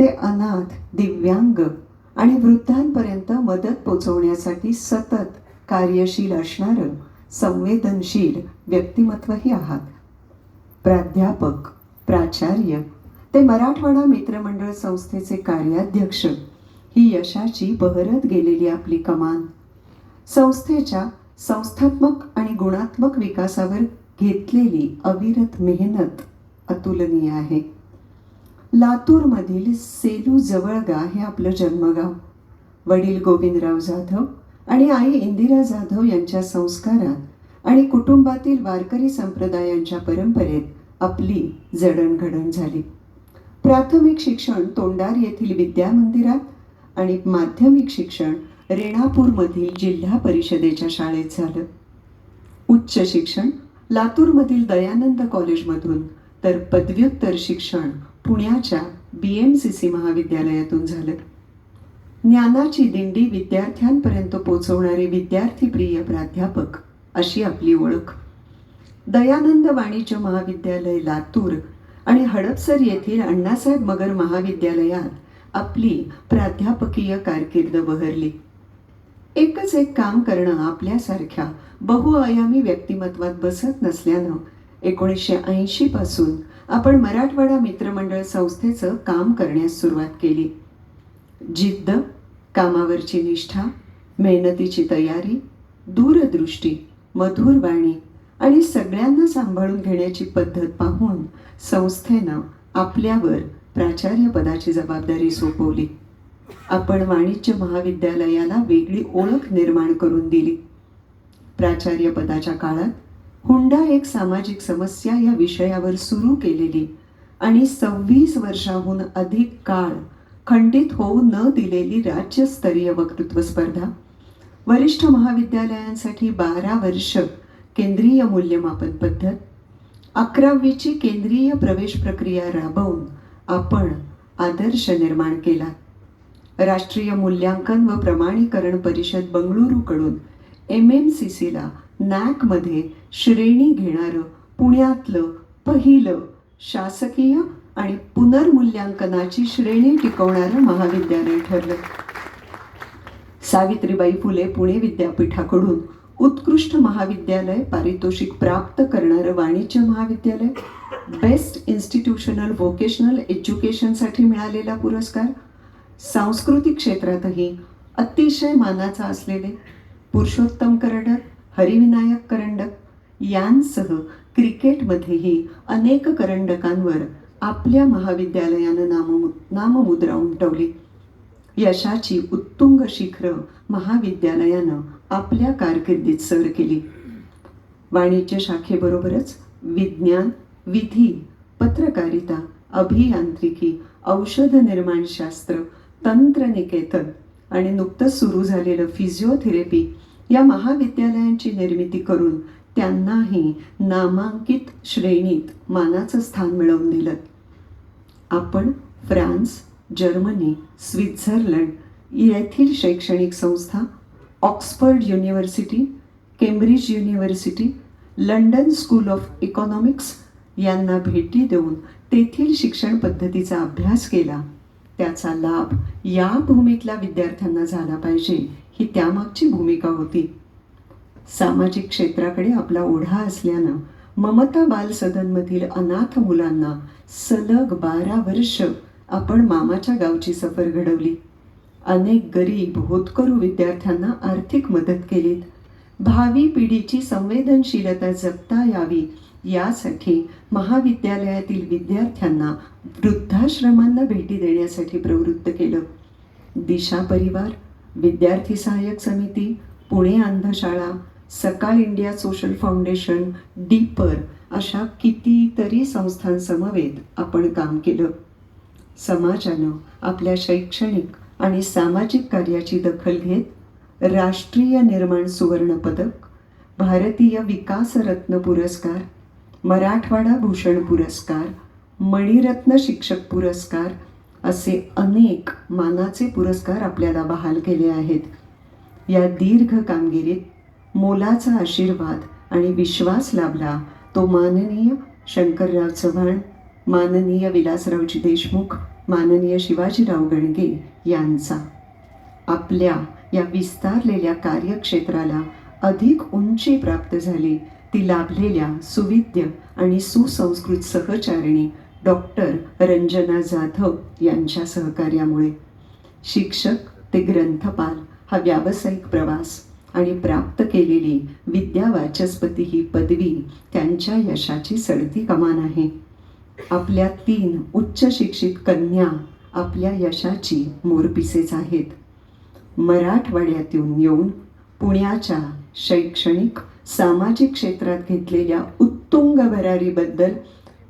ते अनाथ दिव्यांग आणि वृद्धांपर्यंत मदत पोचवण्यासाठी सतत कार्यशील असणारं संवेदनशील व्यक्तिमत्वही आहात. प्राध्यापक प्राचार्य ते मराठवाडा मित्रमंडळ संस्थेचे कार्याध्यक्ष ही यशाची बहरत गेलेली आपली कमान. संस्थेच्या संस्थात्मक आणि गुणात्मक विकासावर घेतलेली अविरत मेहनत अतुलनीय आहे. लातूरमधील सेलू जवळगा हे आपलं जन्मगाव. वडील गोविंदराव जाधव आणि आई इंदिरा जाधव यांच्या संस्कारात आणि कुटुंबातील वारकरी संप्रदायांच्या परंपरेत आपली जडणघडण झाली. प्राथमिक शिक्षण तोंडार येथील विद्यामंदिरात आणि माध्यमिक शिक्षण रेणापूरमधील जिल्हा परिषदेच्या शाळेत झालं. उच्च शिक्षण लातूरमधील दयानंद कॉलेजमधून तर पदव्युत्तर शिक्षण पुण्याच्या बी एम सी सी महाविद्यालयातून झालं. ज्ञानाची दिंडी विद्यार्थ्यांपर्यंत पोचवणारे विद्यार्थीप्रिय प्राध्यापक अशी आपली ओळख. दयानंद वाणिज्य महाविद्यालय लातूर आणि हडपसर येथील अण्णासाहेब मगर महाविद्यालयात आपली प्राध्यापकीय कारकीर्द बहरली. एकच एक काम करणं आपल्यासारख्या बहुआयामी व्यक्तिमत्वात बसत नसल्यानं एकोणीसशे ऐंशीपासून आपण मराठवाडा मित्रमंडळ संस्थेचं काम करण्यास सुरुवात केली. जिद्द कामावरची निष्ठा मेहनतीची तयारी दूरदृष्टी मधुर वाणी आणि सगळ्यांना सांभाळून घेण्याची पद्धत पाहून संस्थेनं आपल्यावर प्राचार्यपदाची जबाबदारी सोपवली. आपण वाणिज्य महाविद्यालयाला वेगळी ओळख निर्माण करून दिली. प्राचार्यपदाच्या काळात हुंडा एक सामाजिक समस्या या विषयावर सुरू केलेली आणि सव्वीस वर्षाहून अधिक काळ खंडित होऊ न दिलेली राज्यस्तरीय वक्तृत्व स्पर्धा वरिष्ठ महाविद्यालयांसाठी बारा वर्ष केंद्रीय मूल्यमापन पद्धत अकरावीची केंद्रीय प्रवेश प्रक्रिया राबवून आपण आदर्श निर्माण केला. राष्ट्रीय मूल्यांकन व प्रमाणीकरण परिषद बंगळुरूकडून एम एम सी सीला नॅकमध्ये श्रेणी घेणारं पुण्यातलं पहिलं शासकीय आणि पुनर्मूल्यांकनाची श्रेणी टिकवणारं महाविद्यालय ठरलं. सावित्रीबाई फुले पुणे विद्यापीठाकडून उत्कृष्ट महाविद्यालय पारितोषिक प्राप्त करणारं वाणिज्य महाविद्यालय बेस्ट इन्स्टिट्यूशनल व्होकेशनल एज्युकेशनसाठी मिळालेला पुरस्कार सांस्कृतिक क्षेत्रातही अतिशय मानाचा असलेले पुरुषोत्तम करंडक हरिविनायक करंडक यांसह क्रिकेटमध्येही अनेक करंडकांवर आपल्या महाविद्यालयानं नाम नाममुद्रा उमटवली. यशाची उत्तुंग शिखरं महाविद्यालयानं आपल्या कारकिर्दीत सर केली. वाणिज्य शाखेबरोबरच विज्ञान विधी पत्रकारिता अभियांत्रिकी औषध निर्माणशास्त्र तंत्रनिकेतन आणि नुकतंच सुरू झालेलं फिजिओथेरपी या महाविद्यालयांची निर्मिती करून त्यांनाही नामांकित श्रेणीत मानाचं स्थान मिळवून दिलं. आपण फ्रान्स जर्मनी स्वित्झर्लंड येथील शैक्षणिक संस्था Oxford University Cambridge University London School of Economics यांना भेटी देऊन तेथील शिक्षण पद्धतीचा अभ्यास केला. त्याचा लाभ या भूमीतल्या विद्यार्थ्यांना झाला पाहिजे ही त्यामागची भूमिका होती. सामाजिक क्षेत्राकडे आपला ओढा असल्यानं ममता बाल सदनमधील अनाथ मुलांना सलग बारा वर्ष आपण मामाच्या गावची सफर घडवली. अनेक गरीब होतकरू विद्यार्थ्यांना आर्थिक मदत केलीत. भावी पिढीची संवेदनशीलता जपता यावी यासाठी महाविद्यालयातील विद्यार्थ्यांना वृद्धाश्रमांना भेटी देण्यासाठी प्रवृत्त केलं. दिशा परिवार विद्यार्थी सहाय्यक समिती पुणे अंधशाळा सकाळ इंडिया सोशल फाउंडेशन डीपर अशा कितीतरी संस्थांसमवेत आपण काम केलं. समाजानं आपल्या शैक्षणिक आणि सामाजिक कार्याची दखल घेत राष्ट्रीय निर्माण सुवर्ण पदक भारतीय विकास रत्न पुरस्कार मराठवाडा भूषण पुरस्कार मणिरत्न शिक्षक पुरस्कार असे अनेक मानाचे पुरस्कार आपल्याला बहाल केले आहेत. या दीर्घ कामगिरीत मोलाचा आशीर्वाद आणि विश्वास लाभला तो माननीय शंकरराव चव्हाण माननीय विलासरावजी देशमुख माननीय शिवाजीराव गणगे यांचा. आपल्या या विस्तारलेल्या कार्यक्षेत्राला अधिक उंची प्राप्त झाली ती लाभलेल्या सुविद्य आणि सुसंस्कृत सहचारिणी डॉक्टर रंजना जाधव यांच्या सहकार्यामुळे. शिक्षक ते ग्रंथपाल हा व्यावसायिक प्रवास आणि प्राप्त केलेली विद्यावाचस्पती ही पदवी त्यांच्या यशाची सडती कमान आहे. आपल्या तीन उच्च शिक्षित कन्या आपल्या यशाची मोरपिसेच आहेत. मराठवाड्यातून येऊन पुण्याच्या शैक्षणिक सामाजिक क्षेत्रात घेतलेल्या उत्तुंग भरारीबद्दल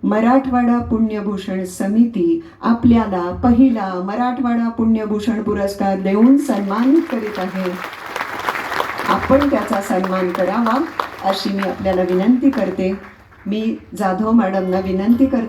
मराठवाडा पुण्यभूषण समिती आपल्याला पहिला मराठवाडा पुण्यभूषण पुरस्कार देऊन सन्मानित करीत आहे. आपण त्याचा सन्मान करावा अशी मी आपल्याला विनंती करते. मी जाधव मॅडमना विनंती करते.